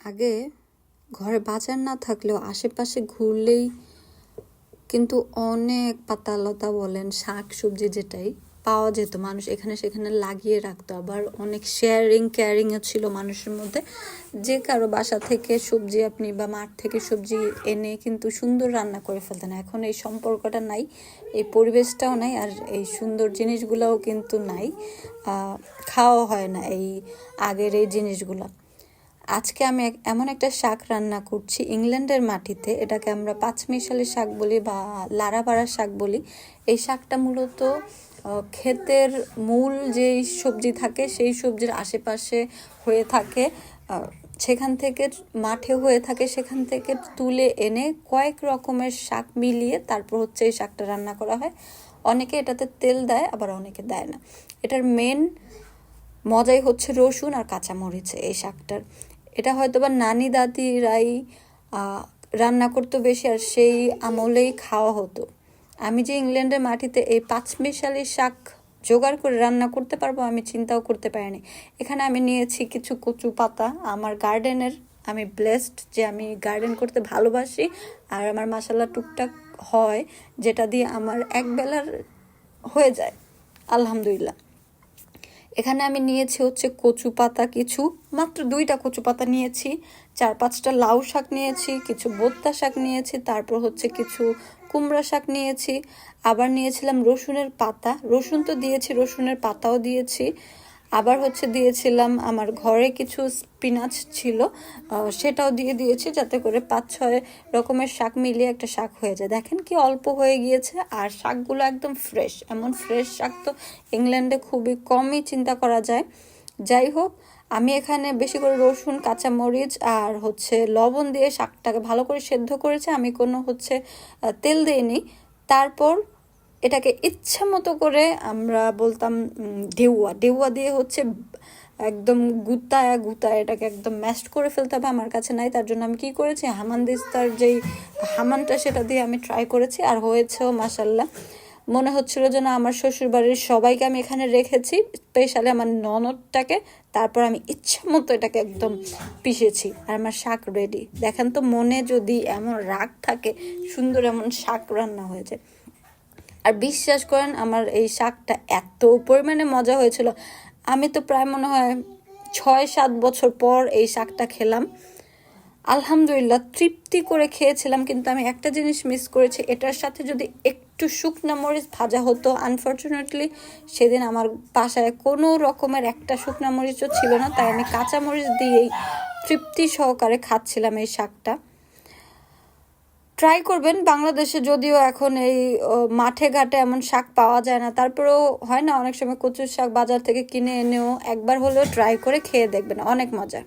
আগে ঘরে বাজার না থাকলেও আশেপাশে ঘুরলেই কিন্তু অনেক পাতালতা বলেন, শাক সবজি যেটাই পাওয়া যেত মানুষ এখানে সেখানে লাগিয়ে রাখতো। আবার অনেক শেয়ারিং কেয়ারিংও ছিল মানুষের মধ্যে। যে কারও বাসা থেকে সবজি আপনি বা মাঠ থেকে সবজি এনে কিন্তু সুন্দর রান্না করে ফেলতেন। এখন এই সম্পর্কটা নাই, এই পরিবেশটাও নাই আর এই সুন্দর জিনিসগুলোও কিন্তু নাই। খাওয়া হয় না এই আগের এই জিনিসগুলো। আজকে আমি এমন একটা শাক রান্না করছি ইংল্যান্ডের মাটিতে, এটাকে আমরা পাঁচমিশালি শাক বলি বা লাড়াপাড়া শাক বলি। এই শাকটা মূলত ক্ষেতের মূল যেই সবজি থাকে সেই সবজির আশেপাশে হয়ে থাকে সেখান থেকে মাঠে হয়ে থাকে, সেখান থেকে তুলে এনে কয়েক রকমের শাক মিলিয়ে তারপর হচ্ছে এই শাকটা রান্না করা হয়। অনেকে এটাতে তেল দেয়, আবার অনেকে দেয় না। এটার মেন মজাই হচ্ছে রসুন আর কাঁচামরিচ এই শাকটার। এটা হয়তো বা নানি দাদিরাই রান্না করতো বেশি আর সেই আমলেই খাওয়া হতো। আমি যে ইংল্যান্ডের মাটিতে এই পাঁচমিশালি শাক জোগাড় করে রান্না করতে পারব, আমি চিন্তাও করতে পারিনি। এখানে আমি নিয়েছি কিছু কচু পাতা, আমার গার্ডেনের, আমি ব্লেসড যে আমি গার্ডেন করতে ভালোবাসি আর আমার মাসাল্লা টুকটাক হয়, যেটা দিয়ে আমার এক বেলার হয়ে যায়, আলহামদুলিল্লাহ। এখানে আমি নিয়েছি হচ্ছে কচু পাতা কিছু, মাত্র দুইটা কচু পাতা নিয়েছি, চার পাঁচটা লাউ শাক নিয়েছি, কিছু বোত্তা শাক নিয়েছি, তারপর হচ্ছে কিছু কুমড়া শাক নিয়েছি। আবার নিয়েছিলাম রসুনের পাতা, রসুন তো দিয়েছি, রসুনের পাতাও দিয়েছি। আবার হচ্ছে দিয়েছিলাম আমার ঘরে কিছু স্পিনাচ ছিল সেটাও দিয়ে দিয়েছি যাতে করে পাঁচ ছয় রকমের শাক মিলিয়ে একটা শাক হয়ে যায়। দেখেন কি অল্প হয়ে গিয়েছে আর শাকগুলো একদম ফ্রেশ এমন ফ্রেশ শাক তো ইংল্যান্ডে খুবই কমই চিন্তা করা যায়। যাই হোক, আমি এখানে বেশি করে রসুন, কাঁচামরিচ আর হচ্ছে লবণ দিয়ে শাকটাকে ভালো করে সেদ্ধ করেছি। আমি কোনো হচ্ছে তেল দিইনি। তারপর এটাকে ইচ্ছা মতো করে আমরা বলতাম উম, ডেউয়া। ডেউয়া দিয়ে হচ্ছে একদম গুতায়া গুতায়া এটাকে একদম ম্যাশড করে ফেলতে হবে। আমার কাছে নাই তার জন্য আমি কি করেছি? হামান দিস্তার যেই হামানটা সেটা দিয়ে আমি ট্রাই করেছি আর হয়েছেও মাসাল্লাহ মনে হচ্ছিল যেন আমার শ্বশুরবাড়ির সবাইকে আমি এখানে রেখেছি স্পেশালি আমার ননদটাকে। তারপর আমি ইচ্ছা মতো এটাকে একদম পিষেছি আর আমার শাক রেডি দেখেন তো মনে যদি এমন রাগ থাকে সুন্দর এমন শাক রান্না হয়ে যায়। আর বিশ্বাস করেন, আমার এই শাকটা এত পরিমাণে মজা হয়েছিল। আমি তো প্রায় মনে হয় ছয়, সাত বছর পর এই শাকটা খেলাম। আলহামদুলিল্লাহ তৃপ্তি করে খেয়েছিলাম, কিন্তু আমি একটা জিনিস মিস করেছি, এটার সাথে যদি একটু শুকনো মরিচ ভাজা হতো আনফর্চুনেটলি সেদিন আমার বাসায় কোনো রকমের একটা শুকনো মরিচও ছিল না, তাই আমি কাঁচা মরিচ দিয়েই তৃপ্তি সহকারে খাচ্ছিলাম এই শাকটা। ট্রাই করবেন বাংলাদেশে যদিও এখন এই মাঠে ঘাটে এমন শাক পাওয়া যায় না। তারপরেও হয় না, অনেক সময় কচুর শাক বাজার থেকে কিনে এনেও একবার হলেও ট্রাই করে খেয়ে দেখবেন, অনেক মজা।